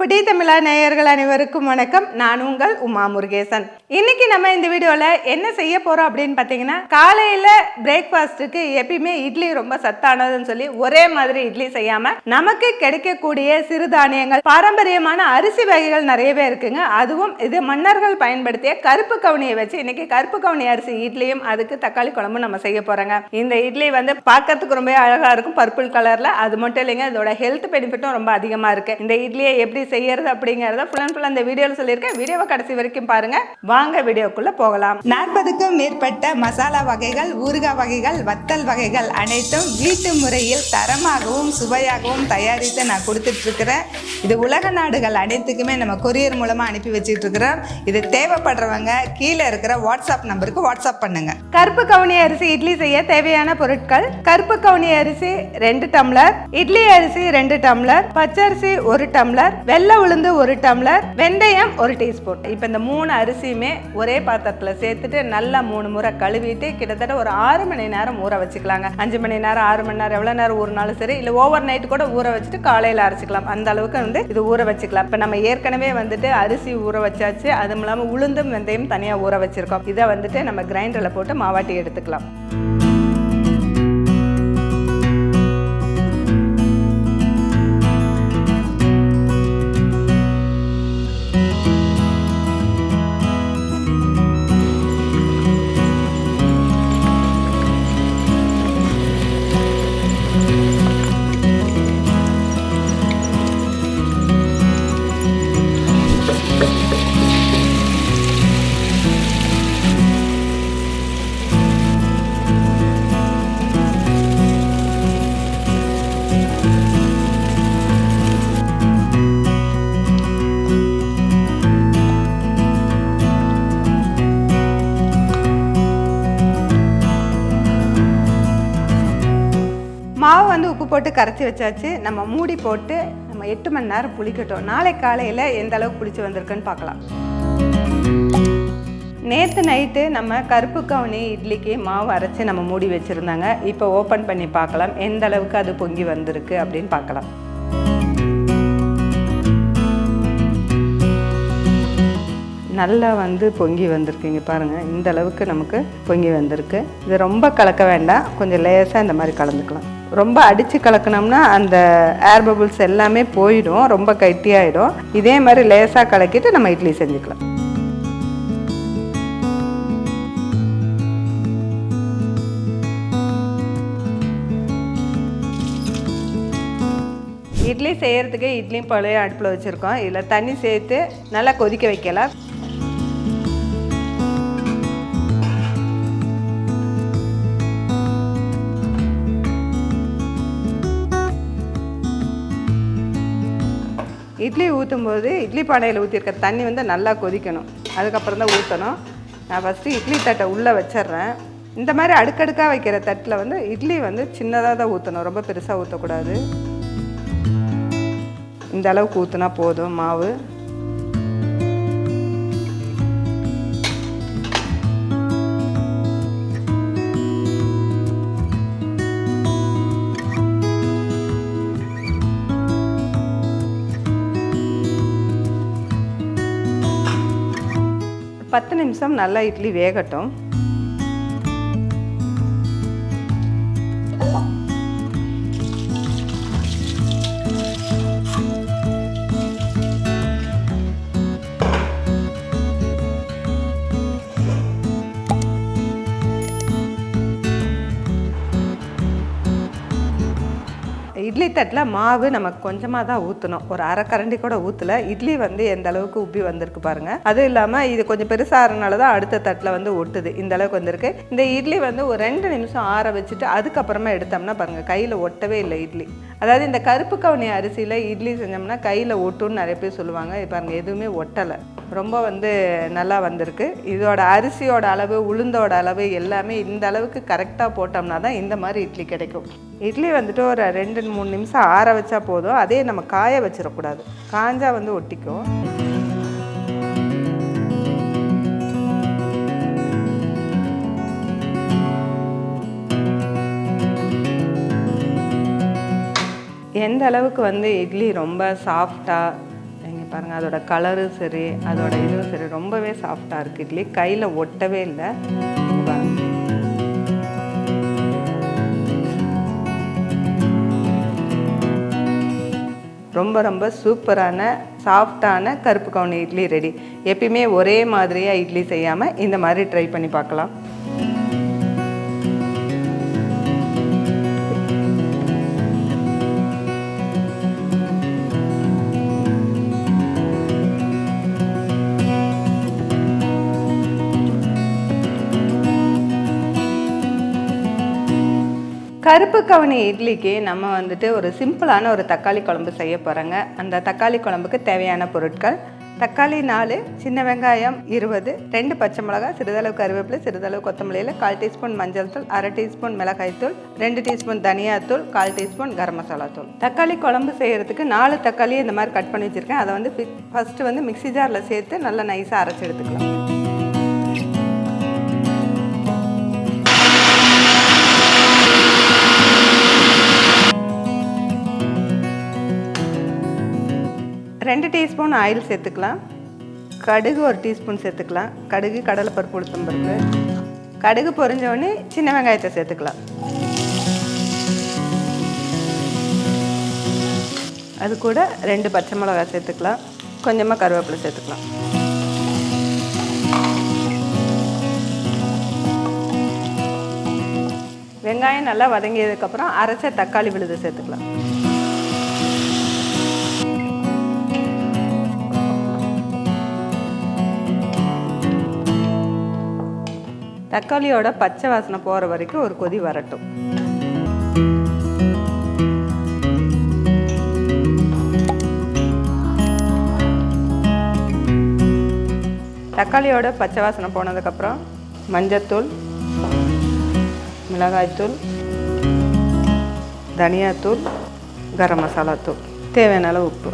மசாலா நேயர்கள் அனைவருக்கும் வணக்கம். நான் உங்கள் உமா முருகேசன். இன்னைக்கு நம்ம இந்த வீடியோல என்ன செய்ய போறோம் அப்படின்னு பார்த்தீங்கன்னா காலையில பிரேக்ஃபாஸ்ட்டுக்கு எப்பயுமே இட்லி ரொம்ப சத்தானதுன்னு சொல்லி ஒரே மாதிரி இட்லி செய்யாம நமக்கு கிடைக்கக்கூடிய சிறுதானியங்கள் பாரம்பரியமான அரிசி வகைகள் நிறையவே இருக்குங்க. அதுவும் இது மன்னர்கள் பயன்படுத்திய கருப்பு கவுனியை வச்சு இன்னைக்கு கருப்பு கவுனி அரிசி இட்லியும் அதுக்கு தக்காளி குழம்பு நம்ம செய்ய போறோங்க. இந்த இட்லி வந்து பார்க்கறதுக்கு ரொம்ப அழகா இருக்கும் பர்பிள் கலர்ல. அது மட்டும் இல்லைங்க இதோட ஹெல்த் பெனிஃபிட்டும் ரொம்ப அதிகமா இருக்கு. இந்த இட்லியை எப்படி செய்யறது அப்படிங்கறத ஃபுல் அண்ட் ஃபுல் அந்த வீடியோல சொல்லியிருக்கேன். வீடியோவை கடைசி வரைக்கும் பாருங்க. வாங்க வீடியோக்குள்ள போகலாம். நாற்பதுக்கும் மேற்பட்ட மசாலா வகைகள் ஊறுகாய் வகைகள் வத்தல் வகைகள் அனைத்தும் வீட்டு முறையில் தரமாகவும் சுவையாகவும் தயாரித்து நான் கொடுத்துட்டு இருக்கிறேன் இது உலக நாடுகள் அனைத்துக்குமே நம்ம கொரியர் மூலமா அனுப்பி வச்சுட்டு இருக்கிறோம் இது தேவைப்படுறவங்க கீழே இருக்கிற வாட்ஸ்அப் நம்பருக்கு வாட்ஸ்அப் பண்ணுங்க. கருப்பு கவுனி அரிசி இட்லி செய்ய தேவையான பொருட்கள். கருப்பு கவுனி அரிசி ரெண்டு டம்ளர். இட்லி அரிசி ரெண்டு டம்ளர். பச்சரிசி ஒரு டம்ளர். வெள்ளை உளுந்து ஒரு டம்ளர் வெந்தயம் ஒரு டீஸ்பூன். இப்போ இந்த மூணு அரிசியுமே ஒரே பாத்திரத்தில் சேர்த்துட்டு நல்லா மூணு முறை கழுவிட்டு கிட்டத்தட்ட ஒரு ஆறு மணி நேரம் ஊற வச்சுக்கலாங்க. அஞ்சு மணி நேரம் ஆறு மணி நேரம் எவ்வளோ நேரம் ஊறினாலும் சரி இல்லை ஓவர் நைட் கூட ஊற வச்சுட்டு காலையில் அரைச்சிக்கலாம். அந்த அளவுக்கு வந்து இது ஊற வச்சுக்கலாம். இப்போ நம்ம ஏற்கனவே வந்துட்டு அரிசி ஊற வச்சாச்சு. அதுவும் இல்லாமல் உளுந்தும் வெந்தயம் தனியாக ஊற வச்சிருக்கோம். இதை வந்துட்டு நம்ம கிரைண்டரில் போட்டு மாவாட்டி எடுத்துக்கலாம். மாவு வந்து உப்பு போட்டு கரைச்சி வச்சாச்சு. நம்ம மூடி போட்டு நம்ம எட்டு மணி நேரம் புளிக்கட்டும். நாளை காலையில் எந்த அளவுக்கு புளிச்சு வந்திருக்குன்னு பார்க்கலாம். நேற்று நைட்டு நம்ம கருப்பு கவுனி இட்லிக்கு மாவு அரைச்சி நம்ம மூடி வச்சுருந்தாங்க. இப்போ ஓப்பன் பண்ணி பார்க்கலாம். எந்த அளவுக்கு அது பொங்கி வந்திருக்கு அப்படின்னு பார்க்கலாம். நல்லா வந்து பொங்கி வந்திருக்குங்க பாருங்கள் இந்த அளவுக்கு நமக்கு பொங்கி வந்திருக்கு. இது ரொம்ப கலக்க வேண்டாம். கொஞ்சம் லேசாக இந்த மாதிரி கலந்துக்கலாம். ரொம்ப அடித்து கலக்கினோம்னா அந்த ஏர் பபுள்ஸ் எல்லாமே போயிடும் ரொம்ப கட்டியாயிடும். இதே மாதிரி லேசாக கலக்கிட்டு நம்ம இட்லி செஞ்சுக்கலாம். இட்லி செய்கிறதுக்கு இட்லியும் பழைய அடுப்பில் வச்சுருக்கோம். இதில் தண்ணி சேர்த்து நல்லா கொதிக்க வைக்கலாம். இட்லி ஊற்றும் போது இட்லி பானையில் ஊற்றிருக்க தண்ணி வந்து நல்லா கொதிக்கணும். அதுக்கப்புறம் தான் ஊற்றணும் நான் ஃபஸ்ட்டு இட்லி தட்டை உள்ளே வச்சிடுறேன். இந்த மாதிரி அடுக்கடுக்காக வைக்கிற தட்டில் வந்து இட்லி வந்து சின்னதாக தான் ஊற்றணும் ரொம்ப பெருசாக ஊற்றக்கூடாது இந்த அளவுக்கு ஊற்றினா போதும் மாவு. பத்து நிமிஷம் நல்லா இட்லி வேகட்டும். இட்லி தட்டில் மாவு நமக்கு கொஞ்சமாக தான் ஊற்றணும். ஒரு அரை கரண்டி கூட ஊற்றல. இட்லி வந்து எந்த அளவுக்கு உப்பி வந்திருக்கு பாருங்கள் அதுவும் இல்லாமல் இது கொஞ்சம் பெருசாகிறனால தான் அடுத்த தட்டில் வந்து ஒட்டுது. இந்த அளவுக்கு வந்திருக்கு. இந்த இட்லி வந்து ஒரு ரெண்டு நிமிஷம் ஆற வச்சுட்டு அதுக்கப்புறமா எடுத்தோம்னா பாருங்கள் கையில் ஒட்டவே இல்லை இட்லி. அதாவது இந்த கருப்பு கவுனி அரிசியில் இட்லி செஞ்சோம்னா கையில் ஒட்டுன்னு நிறைய பேர் சொல்லுவாங்க. இப்போ பாருங்க எதுவுமே ஒட்டலை. ரொம்ப வந்து நல்லா வந்திருக்கு. இதோட அரிசியோட அளவு உளுந்தோட அளவு எல்லாமே இந்த அளவுக்கு கரெக்டாக போட்டோம்னா தான் இந்த மாதிரி இட்லி கிடைக்கும். இட்லி வந்துட்டு ஒரு ரெண்டு மூணு நிமிஷம் ஆற வச்சா போதும். அதே நம்ம காய வச்சிடக்கூடாது. காஞ்சா வந்து ஒட்டிக்கும். எந்த அளவுக்கு வந்து இட்லி ரொம்ப சாஃப்டாக இங்கே பாருங்கள் அதோட கலரும் சரி அதோட இதுவும் சரி ரொம்பவே சாஃப்டாக இருக்குது இட்லி. கையில் ஒட்டவே இல்லை. ரொம்ப ரொம்ப சூப்பரான சாஃப்டான கருப்பு கவுனி இட்லி ரெடி எப்பயுமே ஒரே மாதிரியாக இட்லி செய்யாமல் இந்த மாதிரி ட்ரை பண்ணி பார்க்கலாம். கருப்பு கவனி இட்லிக்கு நம்ம வந்துட்டு ஒரு சிம்பிளான ஒரு தக்காளி குழம்பு செய்ய போகிறோங்க அந்த தக்காளி குழம்புக்கு தேவையான பொருட்கள் தக்காளி நாலு சின்ன வெங்காயம் இருபது ரெண்டு பச்சை மிளகாய் சிறிதளவு கருவேப்பிலை சிறிதளவு கொத்தமல்லியில் கால் டீஸ்பூன் மஞ்சள் தூள் அரை டீஸ்பூன் மிளகாய் தூள் ரெண்டு டீஸ்பூன் தனியாத்தூள் கால் டீஸ்பூன் கரம் மசாலா தூள். தக்காளி குழம்பு செய்கிறதுக்கு நாலு தக்காளி இந்த மாதிரி கட் பண்ணி வச்சுருக்கேன். அதை வந்து ஃபஸ்ட்டு வந்து மிக்ஸி ஜாரில் சேர்த்து நல்லா நைஸாக அரைச்சி எடுத்துக்கலாம். ரெண்டு டீஸ்பூன் ஆயில் சேர்த்துக்கலாம். கடுகு ஒரு டீஸ்பூன் சேர்த்துக்கலாம். கடுகு கடலைப்பருப்பு உளுத்தம் பருப்பு கடுகு பொரிஞ்சோடனே சின்ன வெங்காயத்தை சேர்த்துக்கலாம். அது கூட ரெண்டு பச்சை மிளகாய் சேர்த்துக்கலாம். கொஞ்சமாக கருவேப்பிலை சேர்த்துக்கலாம். வெங்காயம் நல்லா வதங்கியதுக்கப்புறம் அரைச்ச தக்காளி விழுது சேர்த்துக்கலாம். தக்காளியோட பச்சை வாசனை போகிற வரைக்கும் ஒரு கொதி வரட்டும். தக்காளியோட பச்சை வாசனை போனதுக்கப்புறம் மஞ்சத்தூள் மிளகாய்த்தூள் தனியாத்தூள் கரம் மசாலா தூள். தேவையான அளவு உப்பு.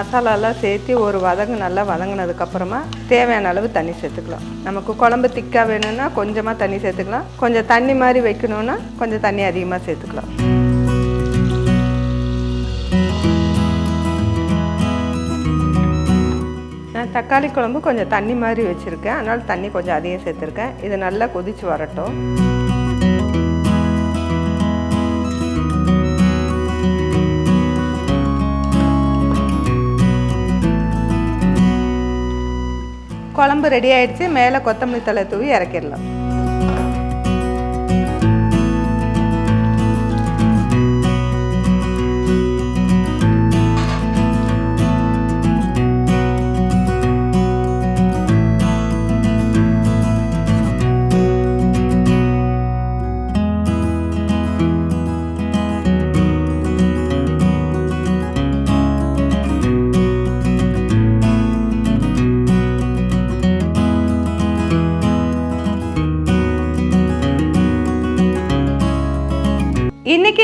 மசாலாலாம் சேர்த்து ஒரு வதங்கு நல்லா வதங்கினதுக்கப்புறமா தேவையான அளவு தண்ணி சேர்த்துக்கலாம். நமக்கு குழம்பு திக்காக வேணும்னா கொஞ்சமாக தண்ணி சேர்த்துக்கலாம். கொஞ்சம் தண்ணி மாதிரி வைக்கணும்னா கொஞ்சம் தண்ணி அதிகமாக சேர்த்துக்கலாம். நான் தக்காளி குழம்பு கொஞ்சம் தண்ணி மாதிரி வச்சுருக்கேன். அதனால் தண்ணி கொஞ்சம் அதிகம் சேர்த்துருக்கேன். இது நல்லா கொதித்து வரட்டும். குழம்பு ரெடி ஆயிடுச்சு. மேலே கொத்தமல்லி தலை தூவி இறக்கிடலாம்.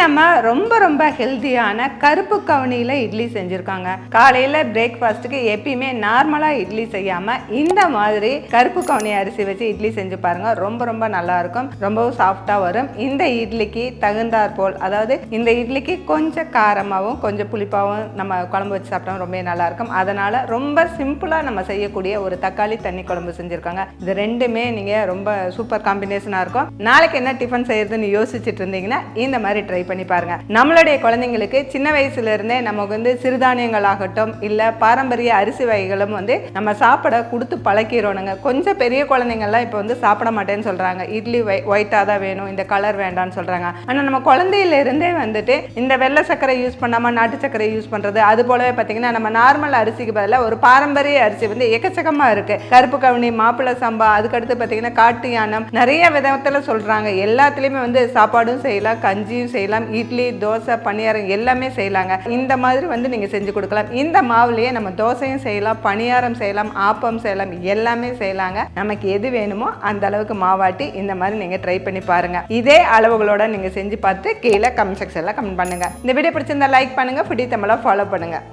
நம்ம ரொம்ப ரொம்ப ஹெல்த்தியான கருப்பு கவுனியில் இட்லி செஞ்சுருக்காங்க. காலையில் பிரேக்ஃபாஸ்ட்டுக்கு எப்பயுமே நார்மலாக இட்லி செய்யாமல் இந்த மாதிரி கருப்பு கவுனி அரிசி வச்சு இட்லி செஞ்சு பாருங்கள் ரொம்ப ரொம்ப நல்லா இருக்கும். ரொம்பவும் சாஃப்டாக வரும். இந்த இட்லிக்கு தகுந்தாற் போல் அதாவது இந்த இட்லிக்கு கொஞ்சம் காரமாகவும் கொஞ்சம் புளிப்பாகவும் நம்ம குழம்பு வச்சு சாப்பிட்டோம் ரொம்ப நல்லாயிருக்கும் அதனால் ரொம்ப சிம்பிளாக நம்ம செய்யக்கூடிய ஒரு தக்காளி தண்ணி குழம்பு செஞ்சுருக்காங்க. இது ரெண்டுமே நீங்கள் ரொம்ப சூப்பர் காம்பினேஷனாக இருக்கும். நாளைக்கு என்ன டிஃபன் செய்யறதுன்னு யோசிச்சுட்டு இருந்தீங்கன்னா இந்த மாதிரி ட்ரை பண்ணி பாருங்க. நம்மளுடைய குழந்தைங்களுக்கு சின்ன வயசுல இருந்தே நமக்கு வந்து சிறுதானியங்கள் ஆகட்டும் இல்ல பாரம்பரிய அரிசி வகைகளும் வந்து நம்ம சாப்பிட கொடுத்து பழக்கிறோனுங்க. கொஞ்சம் பெரிய குழந்தைங்கள்லாம் இப்போ வந்து சாப்பிட மாட்டேன்னு சொல்றாங்க. இட்லி ஒயிட்டாக தான் வேணும் இந்த கலர் வேண்டாம்னு சொல்றாங்க. ஆனால் நம்ம குழந்தையில இருந்தே வந்துட்டு இந்த வெள்ளை சர்க்கரை யூஸ் பண்ணாம நாட்டு சர்க்கரை யூஸ் பண்றது அது போலவே பார்த்தீங்கன்னா நம்ம நார்மல் அரிசிக்கு பதிலாக ஒரு பாரம்பரிய அரிசி வந்து எக்கச்சக்கமாக இருக்கு. கருப்பு கவுனி மாப்பிள்ளை சம்பா அதுக்கடுத்து பார்த்தீங்கன்னா காட்டு யானம் நிறைய விதத்தில் சொல்றாங்க. எல்லாத்துலேயுமே வந்து சாப்பாடும் செய்யலாம் கஞ்சியும் செய்யலாம் இட்லி தோசை பணியாரம் எல்லாமே செய்யலாங்க. இந்த மாதிரி வந்து நீங்கள் செஞ்சு கொடுக்கலாம். இந்த மாவுலேயே நம்ம தோசையும் செய்யலாம் பணியாரம் செய்யலாம் ஆப்பம் செய்யலாம் எல்லாமே செய்யலாங்க. நமக்கு எது வேணுமோ அந்த அளவுக்கு மாவாட்டி இந்த மாதிரி நீங்கள் ட்ரை பண்ணி பாருங்கள் இதே அளவுகளோட நீங்கள் செஞ்சு பார்த்து கீழே கமெண்ட் செக்ஷனில் கமெண்ட் பண்ணுங்கள் இந்த வீடியோ பிடிச்சிருந்தா லைக் பண்ணுங்கள் பிடி தமிழாக ஃபாலோ பண்ணுங்கள்